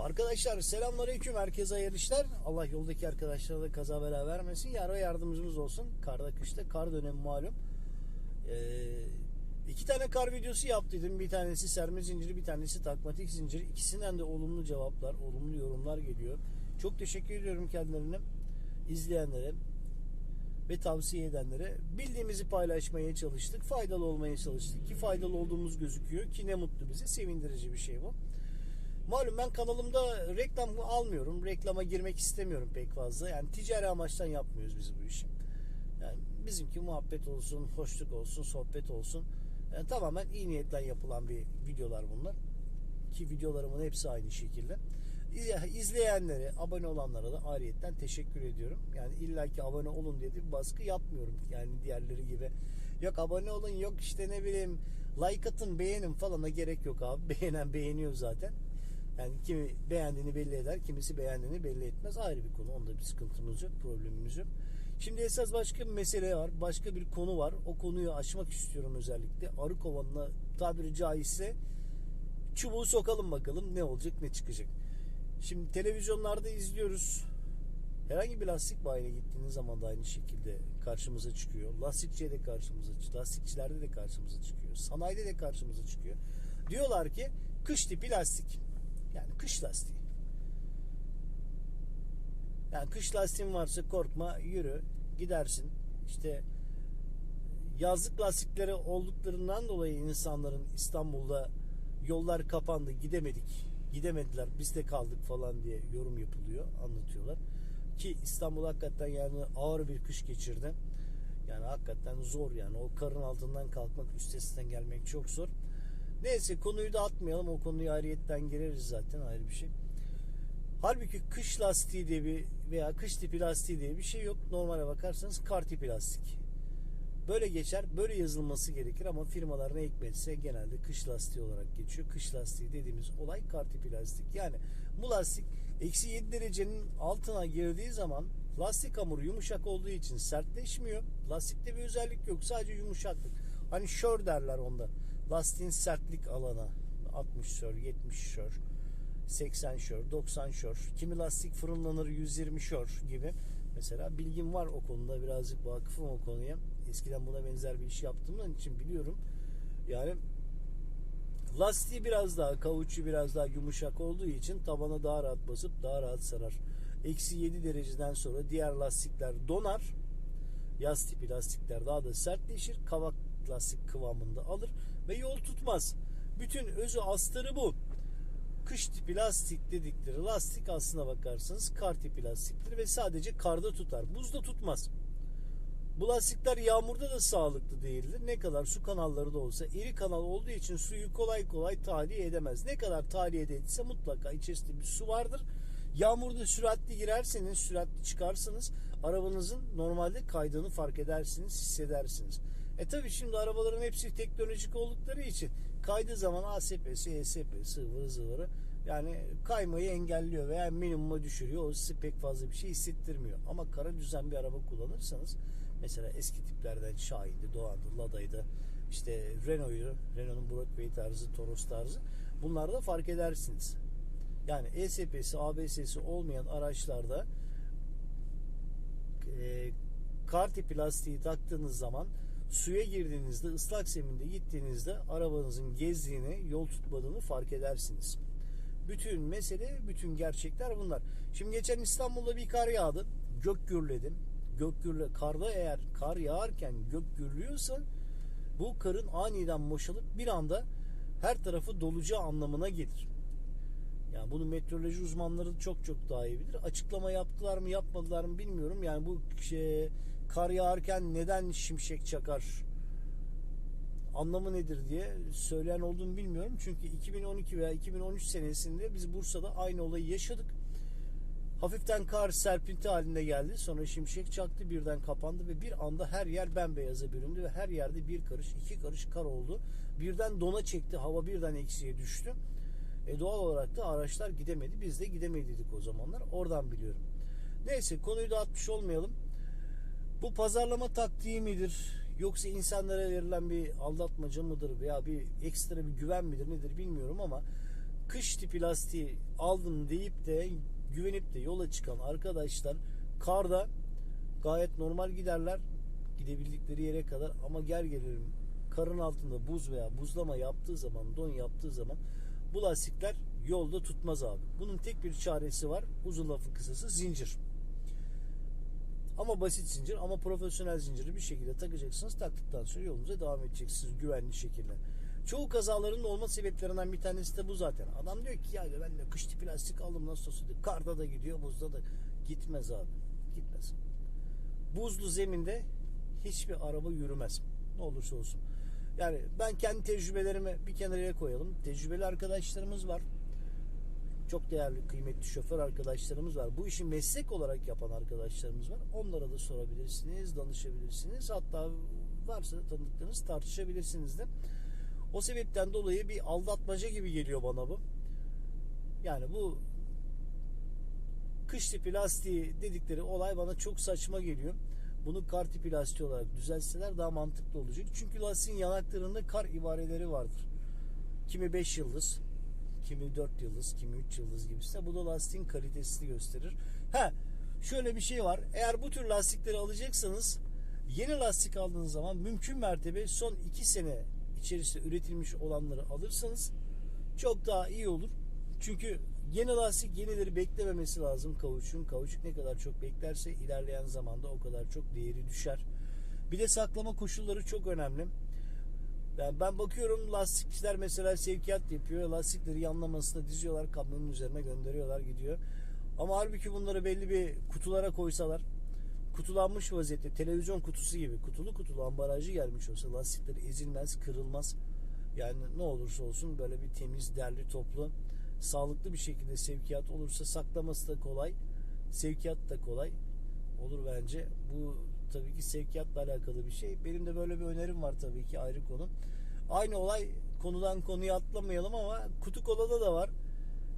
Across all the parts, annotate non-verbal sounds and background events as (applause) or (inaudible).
Arkadaşlar selamünaleyküm. Herkese hayırlı işler. Allah yoldaki arkadaşlara da kaza bela vermesin. Yara yardımcımız olsun. Karda kışta kar dönemi malum. Ee, iki tane kar videosu yaptıydım. Bir tanesi serme zinciri, bir tanesi takmatik zinciri. İkisinden de olumlu cevaplar, olumlu yorumlar geliyor. Çok teşekkür ediyorum kendilerine, izleyenlere ve tavsiye edenlere. Bildiğimizi paylaşmaya çalıştık. Faydalı olmaya çalıştık ki faydalı olduğumuz gözüküyor ki ne mutlu bize. Sevindirici bir şey bu. Malum ben kanalımda reklam almıyorum. Reklama girmek istemiyorum pek fazla. Yani ticari amaçtan yapmıyoruz biz bu işi. Yani bizimki muhabbet olsun, hoşluk olsun, sohbet olsun. Yani tamamen iyi niyetle yapılan bir videolar bunlar. Ki videolarımın hepsi aynı şekilde. İzleyenlere, abone olanlara da ayrıyetten teşekkür ediyorum. Yani illaki abone olun diye bir baskı yapmıyorum. Yani diğerleri gibi. Yok abone olun, yok işte ne bileyim like atın, beğenin falana gerek yok abi. (laughs) Beğenen beğeniyor zaten. Yani kimi beğendiğini belli eder, kimisi beğendiğini belli etmez. Ayrı bir konu. Onda bir sıkıntımız yok, problemimiz yok. Şimdi esas başka bir mesele var. Başka bir konu var. O konuyu açmak istiyorum özellikle. Arı kovanına tabiri caizse çubuğu sokalım bakalım ne olacak ne çıkacak. Şimdi televizyonlarda izliyoruz. Herhangi bir lastik bayine gittiğiniz zaman da aynı şekilde karşımıza çıkıyor. Lastikçiye de karşımıza çıkıyor. Lastikçilerde de karşımıza çıkıyor. Sanayide de karşımıza çıkıyor. Diyorlar ki kış tipi lastik. Yani kış lastiği. Yani kış lastiğin varsa korkma yürü gidersin. İşte yazlık lastikleri olduklarından dolayı insanların İstanbul'da yollar kapandı gidemedik gidemediler biz de kaldık falan diye yorum yapılıyor anlatıyorlar ki İstanbul hakikaten yani ağır bir kış geçirdi yani hakikaten zor yani o karın altından kalkmak üstesinden gelmek çok zor neyse konuyu da atmayalım o konuyu ayrıyetten gireriz zaten ayrı bir şey halbuki kış lastiği diye bir veya kış tipi lastiği diye bir şey yok normale bakarsanız kar tipi lastik Böyle geçer, böyle yazılması gerekir ama firmalar ne hikmetse genelde kış lastiği olarak geçiyor. Kış lastiği dediğimiz olay kar tipi lastik. Yani bu lastik eksi 7 derecenin altına girdiği zaman lastik hamuru yumuşak olduğu için sertleşmiyor. Lastikte bir özellik yok. Sadece yumuşaklık. Hani şör derler onda. Lastiğin sertlik alanı 60 şör, 70 şör, 80 şör, 90 şör. Kimi lastik fırınlanır 120 şör gibi. Mesela bilgim var o konuda birazcık vakıfım o konuya. Eskiden buna benzer bir iş yaptığımdan için biliyorum. Yani lastiği biraz daha kavuçu biraz daha yumuşak olduğu için tabana daha rahat basıp daha rahat sarar. Eksi 7 dereceden sonra diğer lastikler donar. Yaz tipi lastikler daha da sertleşir. Kavak lastik kıvamında alır ve yol tutmaz. Bütün özü astarı bu kış tipi lastik dedikleri lastik aslına bakarsanız kar tipi lastiktir ve sadece karda tutar. Buzda tutmaz. Bu lastikler yağmurda da sağlıklı değildir. Ne kadar su kanalları da olsa iri kanal olduğu için suyu kolay kolay tahliye edemez. Ne kadar tahliye edilse mutlaka içerisinde bir su vardır. Yağmurda süratli girerseniz, süratli çıkarsanız arabanızın normalde kaydığını fark edersiniz, hissedersiniz. E tabi şimdi arabaların hepsi teknolojik oldukları için kaydığı zaman ASP'si, ESP'si, ıvırı zıvırı yani kaymayı engelliyor veya minimuma düşürüyor. O size pek fazla bir şey hissettirmiyor. Ama kara düzen bir araba kullanırsanız mesela eski tiplerden Şahin'di, Doğan'dı, Lada'ydı, işte Renault'yu, Renault'un Broadway tarzı, Toros tarzı bunlarda fark edersiniz. Yani ESP'si, ABS'si olmayan araçlarda e, kar tipi lastiği taktığınız zaman suya girdiğinizde ıslak zeminde gittiğinizde arabanızın gezdiğini yol tutmadığını fark edersiniz. Bütün mesele bütün gerçekler bunlar. Şimdi geçen İstanbul'da bir kar yağdı. Gök gürledim. Gök gürle karda eğer kar yağarken gök gürlüyorsa bu karın aniden boşalıp bir anda her tarafı dolacağı anlamına gelir. Yani bunu meteoroloji uzmanları çok çok daha iyi bilir. Açıklama yaptılar mı yapmadılar mı bilmiyorum. Yani bu şey, kar yağarken neden şimşek çakar anlamı nedir diye söyleyen olduğunu bilmiyorum. Çünkü 2012 veya 2013 senesinde biz Bursa'da aynı olayı yaşadık. Hafiften kar serpinti halinde geldi. Sonra şimşek çaktı birden kapandı ve bir anda her yer bembeyaza büründü ve her yerde bir karış iki karış kar oldu. Birden dona çekti hava birden eksiye düştü. E doğal olarak da araçlar gidemedi. Biz de gidemediydik o zamanlar. Oradan biliyorum. Neyse konuyu da atmış olmayalım. Bu pazarlama taktiği midir? Yoksa insanlara verilen bir aldatmaca mıdır? Veya bir ekstra bir güven midir nedir bilmiyorum ama kış tipi lastiği aldım deyip de güvenip de yola çıkan arkadaşlar karda gayet normal giderler gidebildikleri yere kadar ama gel gelirim karın altında buz veya buzlama yaptığı zaman don yaptığı zaman bu lastikler yolda tutmaz abi. Bunun tek bir çaresi var. Uzun lafın kısası zincir. Ama basit zincir ama profesyonel zinciri bir şekilde takacaksınız. Taktıktan sonra yolunuza devam edeceksiniz güvenli şekilde. Çoğu kazaların olma sebeplerinden bir tanesi de bu zaten. Adam diyor ki ya ben de kış tipi lastik aldım nasıl olsa diyor. Karda da gidiyor buzda da gitmez abi. Gitmez. Buzlu zeminde hiçbir araba yürümez. Ne olursa olsun. Yani ben kendi tecrübelerimi bir kenara koyalım. Tecrübeli arkadaşlarımız var. Çok değerli, kıymetli şoför arkadaşlarımız var. Bu işi meslek olarak yapan arkadaşlarımız var. Onlara da sorabilirsiniz, danışabilirsiniz. Hatta varsa tanıdıklarınız tartışabilirsiniz de. O sebepten dolayı bir aldatmaca gibi geliyor bana bu. Yani bu kış tipi lastiği dedikleri olay bana çok saçma geliyor. Bunu kar tipi lastiği olarak düzeltseler daha mantıklı olacak. Çünkü lastiğin yanaklarında kar ibareleri vardır. Kimi 5 yıldız, kimi 4 yıldız, kimi 3 yıldız gibisi. Bu da lastiğin kalitesini gösterir. Ha, şöyle bir şey var. Eğer bu tür lastikleri alacaksanız yeni lastik aldığınız zaman mümkün mertebe son 2 sene içerisinde üretilmiş olanları alırsanız çok daha iyi olur. Çünkü yeni lastik yenileri beklememesi lazım kauçukun. Kauçuk ne kadar çok beklerse ilerleyen zamanda o kadar çok değeri düşer. Bir de saklama koşulları çok önemli. Yani ben bakıyorum lastikçiler mesela sevkiyat yapıyor. Lastikleri yanlamasına diziyorlar. Kamyonun üzerine gönderiyorlar gidiyor. Ama halbuki bunları belli bir kutulara koysalar kutulanmış vaziyette televizyon kutusu gibi kutulu kutulu ambalajı gelmiş olsa lastikleri ezilmez, kırılmaz. Yani ne olursa olsun böyle bir temiz, derli, toplu, sağlıklı bir şekilde sevkiyat olursa saklaması da kolay, sevkiyat da kolay olur bence. Bu tabii ki sevkiyatla alakalı bir şey. Benim de böyle bir önerim var tabii ki ayrı konu. Aynı olay konudan konuya atlamayalım ama kutu kolada da var.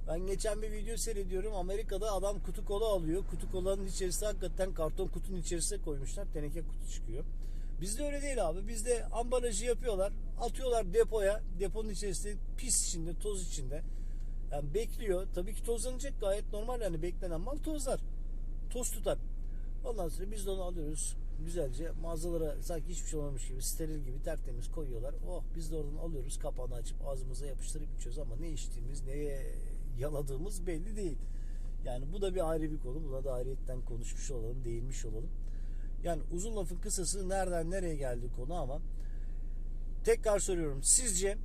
Ben geçen bir video seyrediyorum. Amerika'da adam kutu kola alıyor. Kutu kolanın içerisine hakikaten karton kutunun içerisine koymuşlar. Teneke kutu çıkıyor. Bizde öyle değil abi. Bizde ambalajı yapıyorlar. Atıyorlar depoya. Deponun içerisinde pis içinde, toz içinde. Yani bekliyor. Tabii ki tozlanacak gayet normal yani beklenen mal tozlar. Toz tutar. Ondan sonra biz de onu alıyoruz. Güzelce mağazalara sanki hiçbir şey olmamış gibi steril gibi tertemiz koyuyorlar. Oh biz de oradan alıyoruz kapağını açıp ağzımıza yapıştırıp içiyoruz ama ne içtiğimiz neye yaladığımız belli değil. Yani bu da bir ayrı bir konu. Buna da ayrıyetten konuşmuş olalım, değinmiş olalım. Yani uzun lafın kısası nereden nereye geldi konu ama tekrar soruyorum. Sizce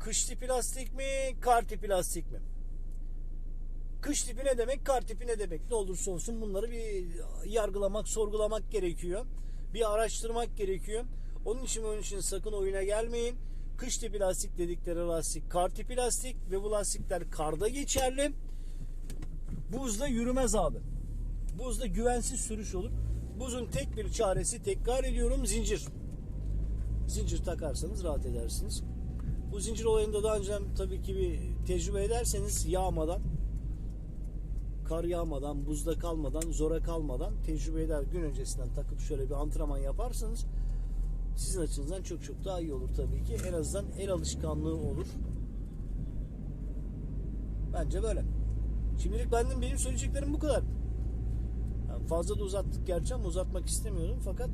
kış tipi lastik mi, kar tipi lastik mi? Kış tipi ne demek, kar tipi ne demek? Ne olursa olsun bunları bir yargılamak, sorgulamak gerekiyor. Bir araştırmak gerekiyor. Onun için onun için sakın oyuna gelmeyin. Kış tipi lastik dedikleri lastik kar tipi lastik ve bu lastikler karda geçerli. Buzda yürümez abi. Buzda güvensiz sürüş olur. Buzun tek bir çaresi tekrar ediyorum zincir. Zincir takarsanız rahat edersiniz. Bu zincir olayında daha önceden tabii ki bir tecrübe ederseniz yağmadan kar yağmadan, buzda kalmadan, zora kalmadan tecrübe eder gün öncesinden takıp şöyle bir antrenman yaparsanız sizin açınızdan çok çok daha iyi olur tabii ki. En azından el alışkanlığı olur. Bence böyle. Şimdilik benden benim söyleyeceklerim bu kadar. Yani fazla da uzattık gerçi ama uzatmak istemiyordum fakat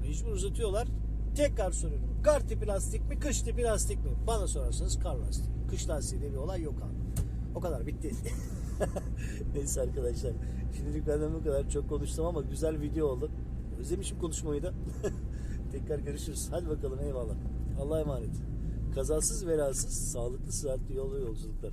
mecbur uzatıyorlar. Tekrar soruyorum. Kar tipi lastik mi, kış tipi lastik mi? Bana sorarsanız kar lastiği. Kış lastiği diye bir olay yok abi. O kadar bitti. (laughs) (laughs) Neyse arkadaşlar. Şimdilik benden bu kadar. Çok konuştum ama güzel video oldu. Özlemişim konuşmayı da. (laughs) Tekrar görüşürüz. Hadi bakalım eyvallah. Allah'a emanet. Kazasız belasız, sağlıklı sıhhatli yol yolculuklar.